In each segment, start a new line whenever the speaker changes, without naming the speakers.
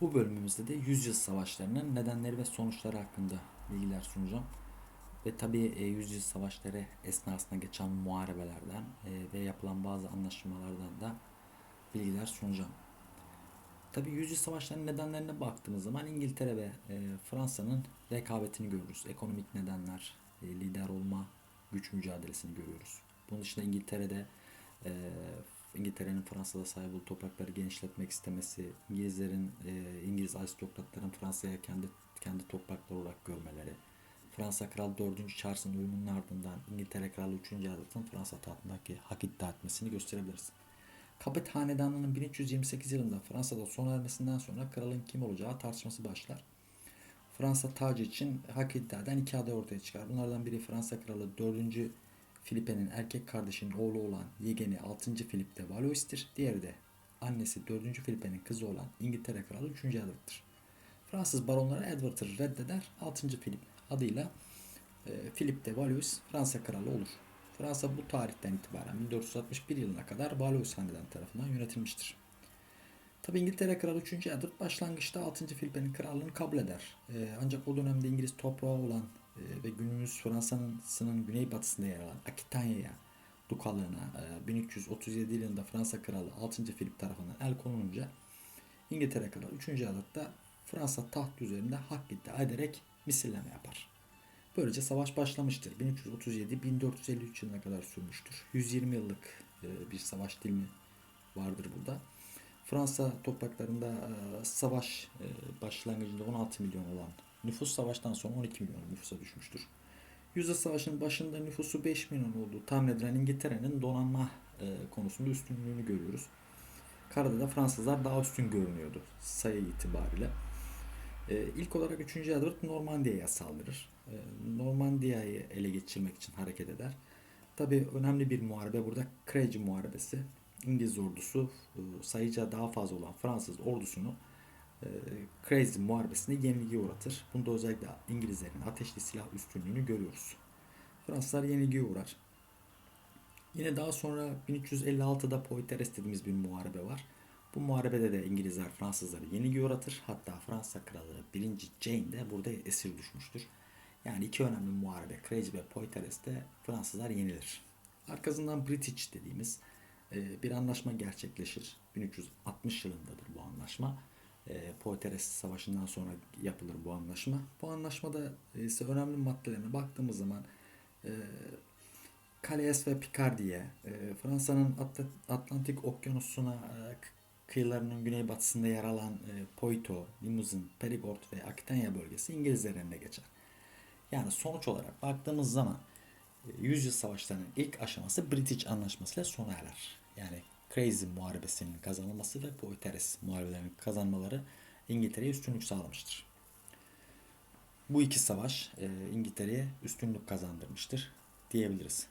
Bu bölümümüzde de yüzyıl savaşlarının nedenleri ve sonuçları hakkında bilgiler sunacağım. Ve tabii e, yüzyıl savaşları esnasında geçen muharebelerden e, ve yapılan bazı anlaşmalardan da bilgiler sunacağım. Tabii yüzyıl savaşlarının nedenlerine baktığımız zaman İngiltere ve e, Fransa'nın rekabetini görürüz. Ekonomik nedenler, lider olma, güç mücadelesini görüyoruz. Bunun dışında İngiltere'de İngiltere'nin Fransa'da sahip olduğu toprakları genişletmek istemesi, İngilizlerin, e, İngiliz aristokratların Fransa'ya kendi kendi toprakları olarak görmeleri, Fransa Kralı 4. Charles'ın ölümünün ardından İngiltere Kralı 3. Edward'ın Fransa tahtındaki hak iddia etmesini gösterebiliriz. Kapet Hanedanı'nın 1328 yılında Fransa'da sona ermesinden sonra kralın kim olacağı tartışması başlar. Fransa tacı için hak iddia eden iki aday ortaya çıkar. Bunlardan biri Fransa Kralı 4. Filipe'nin erkek kardeşinin oğlu olan yegeni 6. Filip de Valois'tir. Diğeri de annesi 4. Filipe'nin kızı olan İngiltere Kralı 3. Edward'dır. Fransız baronları Edward'ı reddeder. 6. Filip adıyla e, Philip de Valois Fransa kralı olur. Fransa bu tarihten itibaren 1461 yılına kadar Valois Hanedanı tarafından yönetilmiştir. Tabi İngiltere Kralı 3. Edward başlangıçta 6. Filip'in krallığını kabul eder. E, ancak o dönemde İngiliz toprağı olan ve günümüz Fransa'nın güneybatısında yer alan Akitanya'ya Dukalığına e, 1337 yılında Fransa Kralı 6. Filip tarafından el konulunca İngiltere Kralı 3. Edward da Fransa taht üzerinde hak iddia ederek misilleme yapar. Böylece savaş başlamıştır. 1337-1453 yılına kadar sürmüştür. 120 yıllık e, bir savaş dilimi vardır burada. Fransa topraklarında e, savaş e, başlangıcında 16 milyon olan nüfus savaştan sonra 12 milyon nüfusa düşmüştür. Yüzyıl Savaşı'nın başında nüfusu 5 milyon olduğu tahmin edilen İngiltere'nin donanma konusunda üstünlüğünü görüyoruz. Karada da Fransızlar daha üstün görünüyordu sayı itibariyle. E, ilk olarak 3. Edward Normandiya'ya saldırır. E, Normandiya'yı ele geçirmek için hareket eder. Tabi önemli bir muharebe burada Crecy Muharebesi. İngiliz ordusu e, sayıca daha fazla olan Fransız ordusunu e, Crecy Muharebesi'nde yenilgiye uğratır. Bunda özellikle İngilizlerin ateşli silah üstünlüğünü görüyoruz. Fransızlar yenilgiye uğrar. Yine daha sonra 1356'da Poitiers dediğimiz bir muharebe var. Bu muharebede de İngilizler Fransızları yenilgi uğratır. Hatta Fransa kralı 1. Jane de burada esir düşmüştür. Yani iki önemli muharebe Crecy ve Poitiers'te Fransızlar yenilir. Arkasından British dediğimiz e, bir anlaşma gerçekleşir. 1360 yılındadır bu anlaşma. E, Poitiers Savaşı'ndan sonra yapılır bu anlaşma. Bu anlaşmada ise önemli maddelerine baktığımız zaman e, Calais ve Picardie'ye, Fransa'nın Atlantik Okyanusu'na kıyılarının güneybatısında yer alan e, Poito, Limousin, Perigord ve Aquitania bölgesi İngilizlerin eline geçer. Yani sonuç olarak baktığımız zaman e, Yüzyıl Savaşları'nın ilk aşaması British Anlaşması'yla sona erer. Yani Crazy Muharebesi'nin kazanılması ve Poitiers Muharebelerinin kazanmaları İngiltere'ye üstünlük sağlamıştır. Bu iki savaş e, İngiltere'ye üstünlük kazandırmıştır diyebiliriz.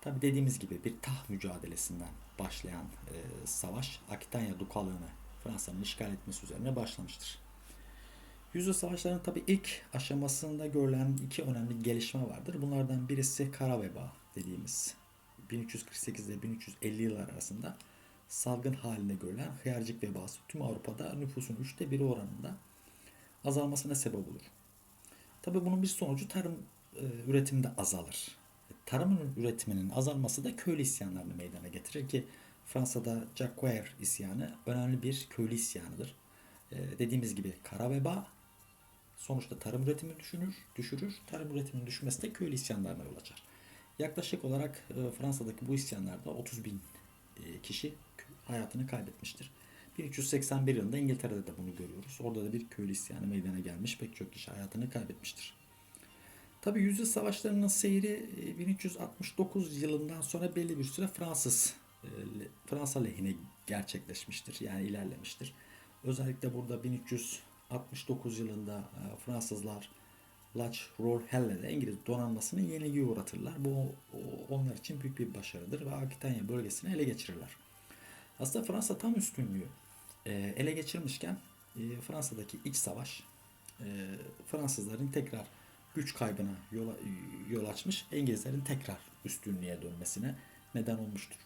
Tabi dediğimiz gibi bir taht mücadelesinden başlayan e, savaş Akitanya Dukalığını Fransa'nın işgal etmesi üzerine başlamıştır. Yüzyıl savaşlarının tabi ilk aşamasında görülen iki önemli gelişme vardır. Bunlardan birisi kara veba dediğimiz 1348 ile 1350 yıllar arasında salgın halinde görülen hıyarcık vebası tüm Avrupa'da nüfusun üçte biri oranında azalmasına sebep olur. Tabi bunun bir sonucu tarım e, üretiminde azalır tarım üretiminin azalması da köylü isyanlarını meydana getirir ki Fransa'da Jacques isyanı önemli bir köylü isyanıdır. Ee, dediğimiz gibi kara veba sonuçta tarım üretimini düşünür, düşürür. Tarım üretiminin düşmesi de köylü isyanlarına yol açar. Yaklaşık olarak e, Fransa'daki bu isyanlarda 30 bin e, kişi hayatını kaybetmiştir. 1381 yılında İngiltere'de de bunu görüyoruz. Orada da bir köylü isyanı meydana gelmiş. Pek çok kişi hayatını kaybetmiştir. Tabi yüzyıl savaşlarının seyri 1369 e, yılından sonra belli bir süre Fransız Fransa lehine gerçekleşmiştir. Yani ilerlemiştir. Özellikle burada 1369 yılında Fransızlar Lach Rollhelle'de İngiliz donanmasını yenilgi uğratırlar. Bu onlar için büyük bir başarıdır ve Akitanya bölgesini ele geçirirler. Aslında Fransa tam üstünlüğü ele geçirmişken Fransa'daki iç savaş Fransızların tekrar güç kaybına yol, yol açmış, İngilizlerin tekrar üstünlüğe dönmesine neden olmuştur.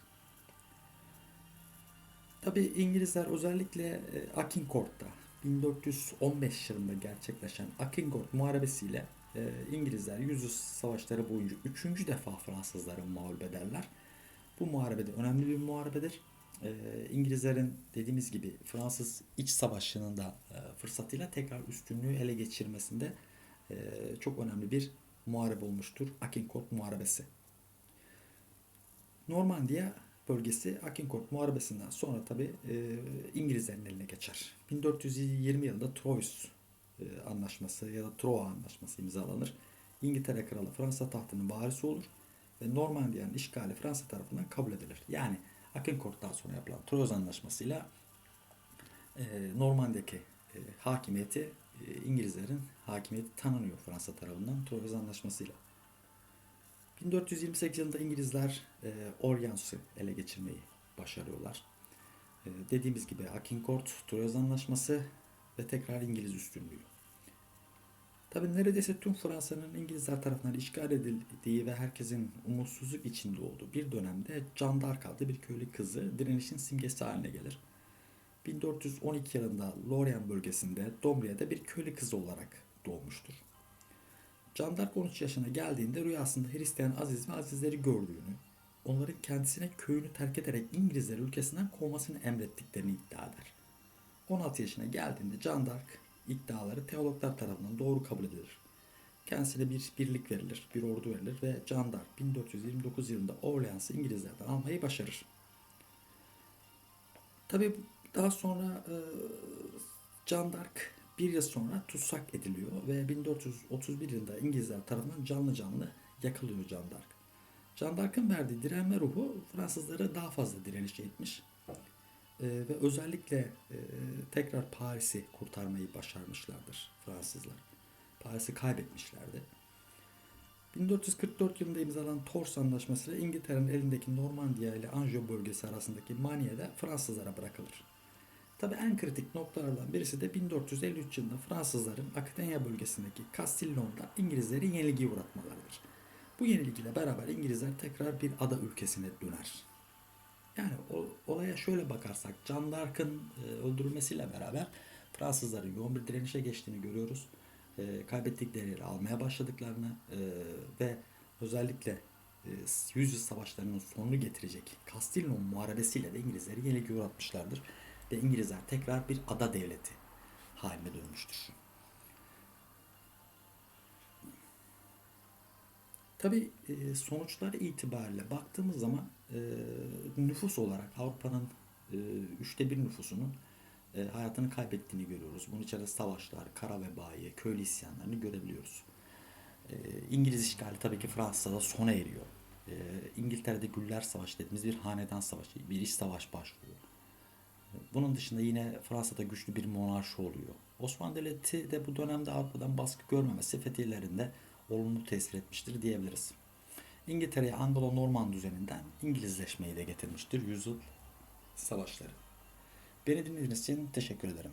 Tabii İngilizler özellikle e, Agincourt'ta 1415 yılında gerçekleşen Agincourt Muharebesiyle e, İngilizler yüzyıl savaşları boyunca üçüncü defa Fransızları mağlup ederler. Bu muharebede önemli bir muharebedir. E, İngilizlerin dediğimiz gibi Fransız iç savaşının da e, fırsatıyla tekrar üstünlüğü ele geçirmesinde e, çok önemli bir muharebe olmuştur. Agincourt Muharebesi. Normandiya bölgesi Agincourt Muharebesi'nden sonra tabi İngilizlerin eline geçer. 1420 yılında Troyes e, Anlaşması ya da Troa Anlaşması imzalanır. İngiltere Kralı Fransa tahtının varisi olur ve Normandiya'nın işgali Fransa tarafından kabul edilir. Yani Agincourt'tan sonra yapılan Troyes Anlaşması'yla e, Normandiya'daki e, hakimiyeti e, İngilizlerin hakimiyeti tanınıyor Fransa tarafından Troyes Anlaşması'yla. 1428 yılında İngilizler e, Orleans'ı ele geçirmeyi başarıyorlar. E, dediğimiz gibi Agincourt, Troyes Anlaşması ve tekrar İngiliz üstünlüğü. Tabi neredeyse tüm Fransa'nın İngilizler tarafından işgal edildiği ve herkesin umutsuzluk içinde olduğu bir dönemde Jeanne d'Arc adlı bir köylü kızı direnişin simgesi haline gelir. 1412 yılında Lorient bölgesinde Domriye'de bir köylü kızı olarak doğmuştur. Jeanne d'Arc 13 yaşına geldiğinde rüyasında Hristiyan Aziz ve Azizleri gördüğünü, onların kendisine köyünü terk ederek İngilizleri ülkesinden kovmasını emrettiklerini iddia eder. 16 yaşına geldiğinde Jeanne d'Arc iddiaları teologlar tarafından doğru kabul edilir. Kendisine bir birlik verilir, bir ordu verilir ve Jeanne d'Arc 1429 yılında Orleans'ı İngilizlerden almayı başarır. Tabi daha sonra e, Jeanne d'Arc bir yıl sonra tutsak ediliyor ve 1431 yılında İngilizler tarafından canlı canlı yakılıyor Jeanne d'Arc. Verdiği direnme ruhu Fransızlara daha fazla direniş etmiş e, ve özellikle e, tekrar Paris'i kurtarmayı başarmışlardır Fransızlar. Paris'i kaybetmişlerdi. 1444 yılında imzalanan Tours Anlaşması ile İngiltere'nin elindeki Normandiya ile Anjou bölgesi arasındaki Maniye'de Fransızlara bırakılır. Tabi en kritik noktalardan birisi de 1453 yılında Fransızların Akdenya bölgesindeki Castillon'da İngilizleri yenilgiye uğratmalarıdır. Bu yenilgiyle beraber İngilizler tekrar bir ada ülkesine döner. Yani olaya şöyle bakarsak Jeanne d'Arc'ın e, öldürülmesiyle beraber Fransızların yoğun bir direnişe geçtiğini görüyoruz. E, kaybettikleri almaya başladıklarını e, ve özellikle e, yüzyıl savaşlarının sonunu getirecek Castillon muharebesiyle de İngilizleri yenilgiye uğratmışlardır. Ve İngilizler tekrar bir ada devleti haline dönmüştür. Tabi e, sonuçlar itibariyle baktığımız zaman e, nüfus olarak Avrupa'nın e, üçte bir nüfusunun hayatını kaybettiğini görüyoruz. Bunun içerisinde savaşlar, kara vebayı, köylü isyanlarını görebiliyoruz. İngiliz işgali tabii ki Fransa'da sona eriyor. İngiltere'de Güller Savaşı dediğimiz bir hanedan savaşı, bir iç savaş başlıyor. Bunun dışında yine Fransa'da güçlü bir monarşi oluyor. Osmanlı Devleti de bu dönemde Avrupa'dan baskı görmemesi fetihlerinde olumlu tesir etmiştir diyebiliriz. İngiltere'ye Anglo-Norman düzeninden İngilizleşmeyi de getirmiştir yüzyıl savaşları. Beni dinlediğiniz için teşekkür ederim.